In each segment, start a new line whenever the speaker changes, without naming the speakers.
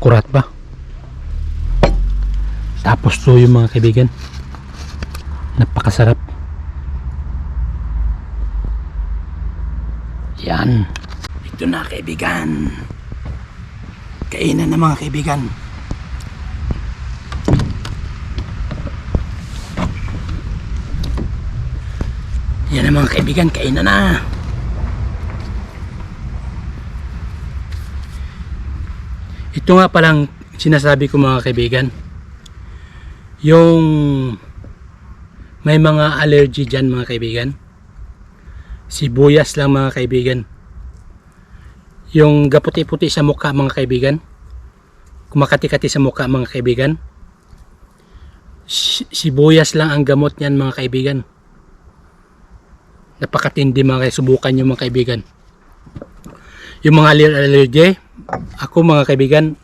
Akurat ba? Tapos tuyo mga kaibigan. Napakasarap. Yan. Ito na kaibigan. Kainan na mga kaibigan. Yan na mga kaibigan, kainan na. Ito nga palang sinasabi ko mga kaibigan. Yung may mga allergy dyan mga kaibigan. Sibuyas lang mga kaibigan. Yung gaputi-puti sa mukha mga kaibigan. Kumakati-kati sa mukha mga kaibigan. Si- Sibuyas lang ang gamot niyan mga kaibigan. Napakatindi mga kaibigan. Subukan nyo mga kaibigan. Yung mga aller- allergy, ako mga kaibigan,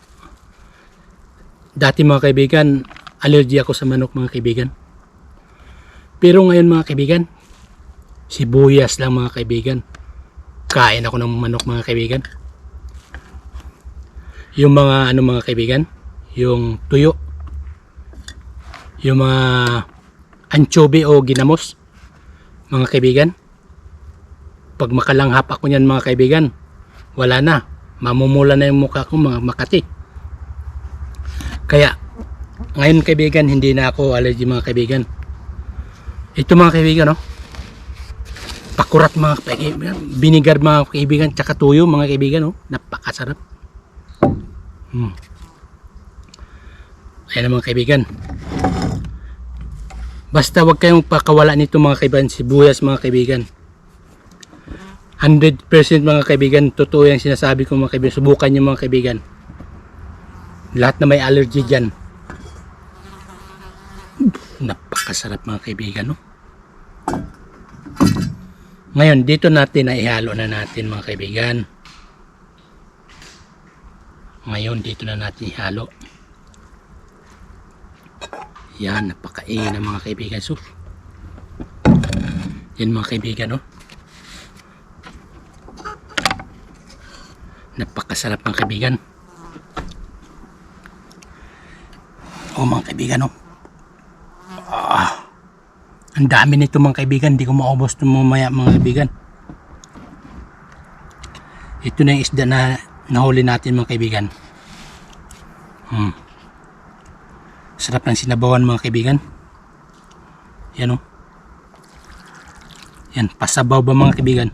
dati mga kaibigan, allergy ako sa manok mga kaibigan. Pero ngayon mga kaibigan, sibuyas lang mga kaibigan. Kain ako ng manok mga kaibigan. Yung mga ano mga kaibigan, yung tuyo, yung mga anchovy o ginamos, mga kaibigan. Pag makalanghap ako niyan mga kaibigan, wala na. Mamumula na yung mukha ko mga makati. Kaya, ngayon kaibigan, hindi na ako allergy mga kaibigan. Ito mga kaibigan, no? Pakurat mga kaibigan, binigar mga kaibigan, tsaka tuyo mga kaibigan, no? Napakasarap. Hmm. Ayan mga kaibigan. Basta wag kayong pakawala nito mga kaibigan, sibuyas mga kaibigan. 100% mga kaibigan, totoo yung sinasabi ko mga kaibigan. Subukan nyo mga kaibigan. Lahat na may allergy dyan. Napakasarap mga kaibigan, no? Ngayon, dito natin na ihalo na natin mga kaibigan. Ngayon, dito na natin ihalo. Yan, napakain ng mga kaibigan. So, yan mga kaibigan, no? Napakasarap mga kaibigan. O mga kaibigan, no? Ah, ang dami nito mga kaibigan. Hindi ko maubos ito mamaya mga kaibigan. Ito na yung isda na nahuli natin mga kaibigan. Hmm. Sarap ng sinabawan mga kaibigan. Yan o. Yan, pasabaw ba mga kaibigan?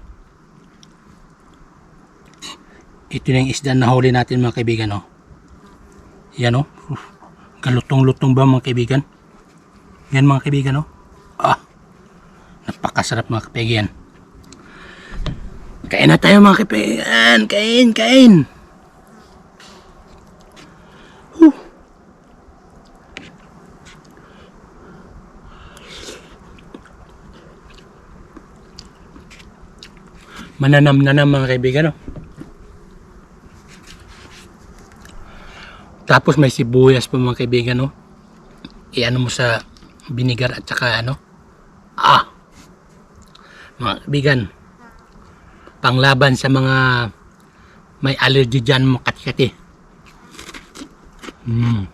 Ito na yung isda na nahuli natin mga kaibigan o. Yan o. Galutong-lutong ba mga kaibigan? Yan mga kaibigan o. Ah, napakasarap mga kaibigan. Kain na tayo mga kaibigan. Kain, kain. Huh. Mananam na na mga kaibigan. Oh. Tapos may sibuyas pa mga kaibigan. Oh. Iano mo sa binigar at saka ano. Ah. Mga kaibigan. Panglaban sa mga may allergy dyan mga kati-kati. Mm.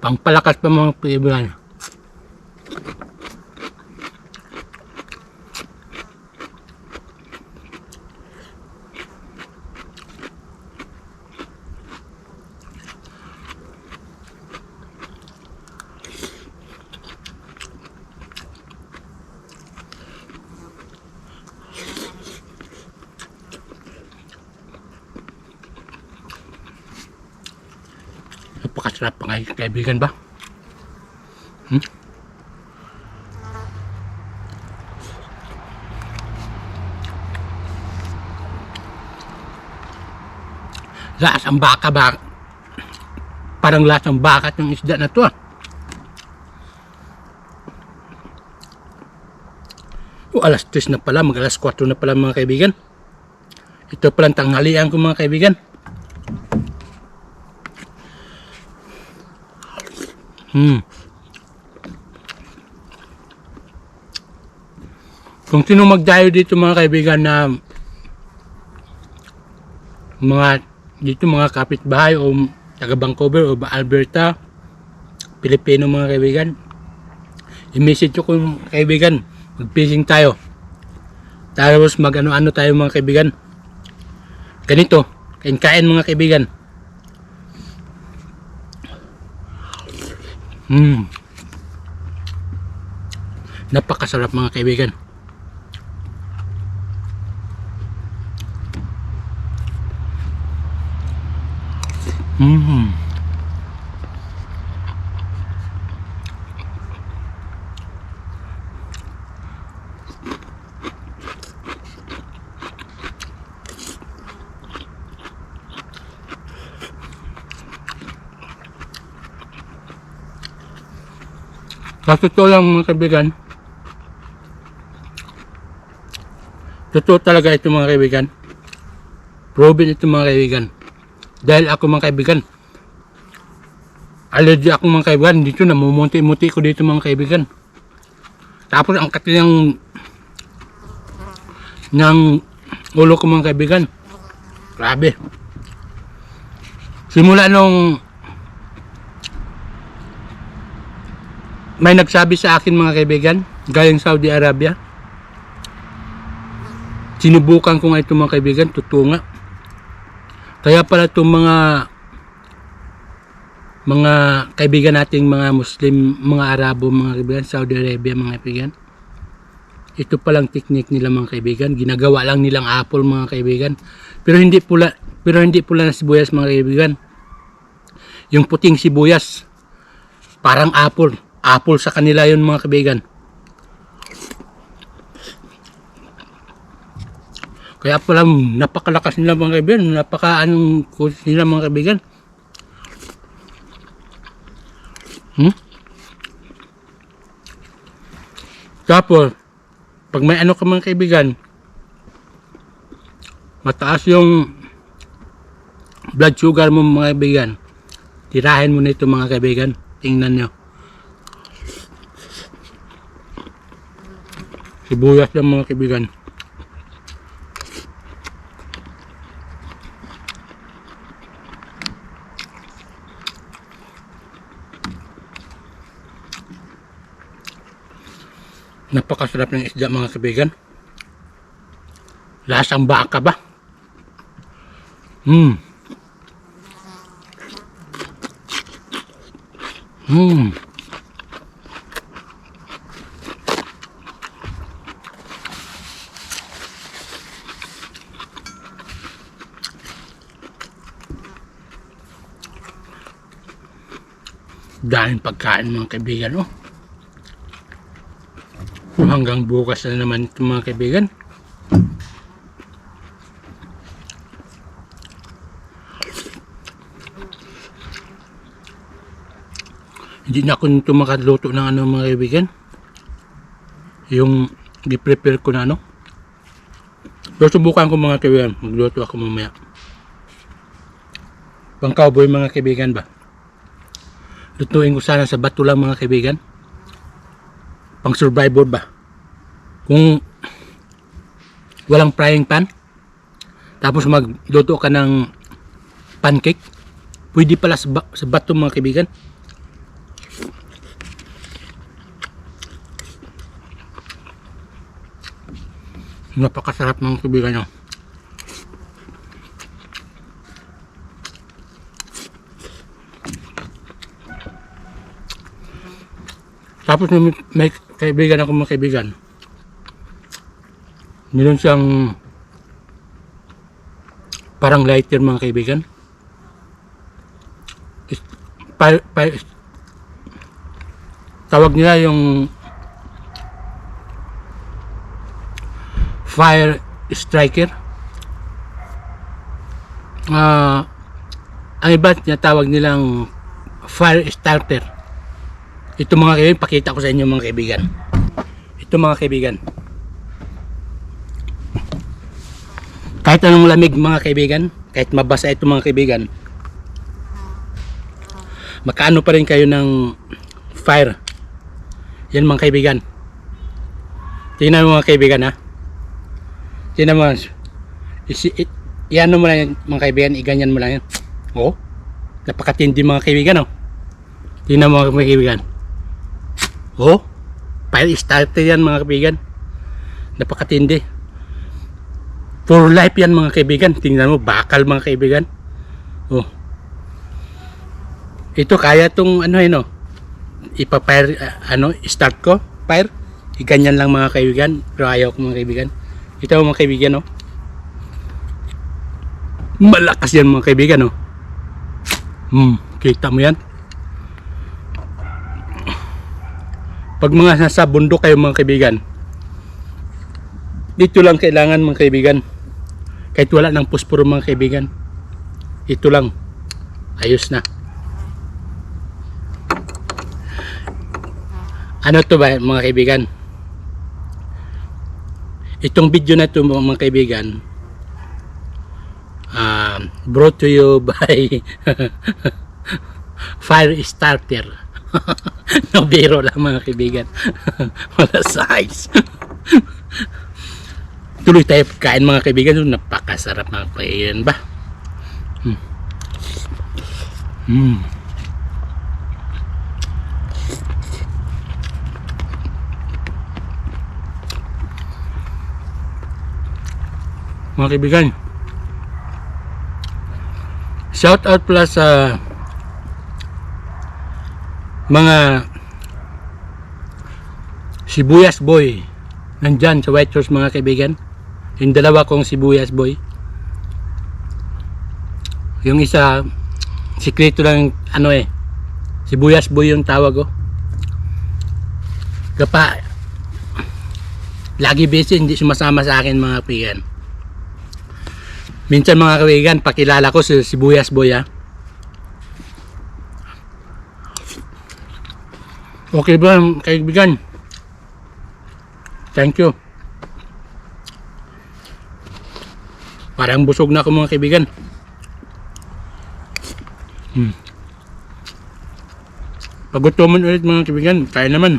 Pangpalakas pa mga kaibigan. Napakasarap pa ngayon kaibigan ba? Hmm? Lasang baka ba? Parang lasang baka yung isda na to ah. O alas 3 na pala, mag alas 4 na pala mga kaibigan. Ito palang tanghalian ko mga kaibigan. Hmm. Kung sino magdayo dito mga kaibigan na mga dito mga kapitbahay o taga Vancouver o Alberta, Pilipino mga kaibigan. I-message ko kung kaibigan, mag-fishing tayo. Tapos mag ano-ano tayo mga kaibigan. Ganito, kain-kain mga kaibigan. Hmm. Napakasarap mga kaibigan. Mm. Sa totoo lang mga kaibigan, totoo talaga ito mga kaibigan. Proven ito mga kaibigan. Dahil ako mga kaibigan, allergy ako mga kaibigan, dito namumuti-muti ko dito mga kaibigan. Tapos ang katilang ng ulo ko mga kaibigan. Grabe. Simula nung may nagsabi sa akin mga kaibigan, galing Saudi Arabia. Sinubukan ko nga ito mga kaibigan, totoo nga. Kaya pala itong mga mga kaibigan nating mga Muslim, mga Arabo, mga kaibigan, Saudi Arabia, mga kaibigan. Ito palang technique nila mga kaibigan. Ginagawa lang nilang apple mga kaibigan. Pero hindi pula, pero hindi pula na sibuyas mga kaibigan. Yung puting sibuyas, parang apple. Apple sa kanila yun mga kaibigan. Kaya pala napakalakas nila mga kaibigan, napaka anong kulis nila mga kaibigan. Hmm? Tapos, pag may ano ka mga kaibigan, mataas yung blood sugar mo mga kaibigan, tirahin mo na ito mga kaibigan. Tingnan nyo. Sibuyas lang mga kaibigan. Napakasarap ng isda mga kaibigan. Lasang baka ba? Hmm. Hmm. Dahil pagkain mga kaibigan, oh. Hanggang bukas na naman ito mga kaibigan. Hindi na ako nito makaluto ng ano mga kaibigan. Yung di-prepare ko na ano. Pero subukan ko mga kaibigan. Magluto ako mamaya. Pang cowboy mga kaibigan ba? Lutuin ko sana sa bato lang mga kaibigan. Pang survivor ba? Kung walang frying pan, tapos magluto ka ng pancake, pwede pala sa, ba- sa bato mga kaibigan. Napakasarap mga kaibigan nyo. Tapos may, may kaibigan ako mga kaibigan. Meron siyang parang lighter mga kaibigan. Pa- pa- tawag nila yung fire striker. Ah, ang iba tinatawag nilang fire starter. Ito mga kaibigan, pakita ko sa inyo mga kaibigan. Ito mga kaibigan. Kahit anong lamig mga kaibigan, kahit mabasa ito mga kaibigan, makaano pa rin kayo ng fire. Yan mga kaibigan. Tingnan mo mga kaibigan ha. Tingnan mo. Isi, it, Iyan mo lang yan, mga kaibigan, iganyan mo lang yan. Oo. Napakatindi mga kaibigan, oh. Tingnan mo mga kaibigan. Oo. Fire starter yan mga kaibigan. Napakatindi. For life yan mga kaibigan. Tingnan mo, bakal mga kaibigan. Oh. Ito kaya tong ano oh. Ipa-fire, ah, ano, start ko. Fire. Iganyan lang mga kaibigan. Pero ayaw ko mga kaibigan. Ito mga kaibigan, oh. Malakas yan mga kaibigan, oh. Hmm, kita mo yan? Pag mga nasa bundok kayo mga kaibigan, dito lang kailangan mga kaibigan. Kahit wala ng pusporo mga kaibigan. Ito lang. Ayos na. Ano to ba mga kaibigan? Itong video na to mga kaibigan, um, brought to you by Fire Starter. no biro lang mga kaibigan. Wala size. Tuloy tayo pagkain mga kaibigan. Napakasarap mga kaibigan ba? Hmm. Hmm. Mga kaibigan, shout out pala sa mga sibuyas boy nandyan sa White Horse mga kaibigan. Yung dalawa kong sibuyas boy. Yung isa sikreto lang ano eh sibuyas boy yung tawag ko kapa lagi busy hindi sumasama sa akin mga kaibigan. Minsan mga kaibigan pakilala ko si sibuyas boy ah Okay ba, kaibigan? Thank you. Parang busog na ako mga kaibigan. Hmm. Pagutuman ulit mga kaibigan, kaya naman.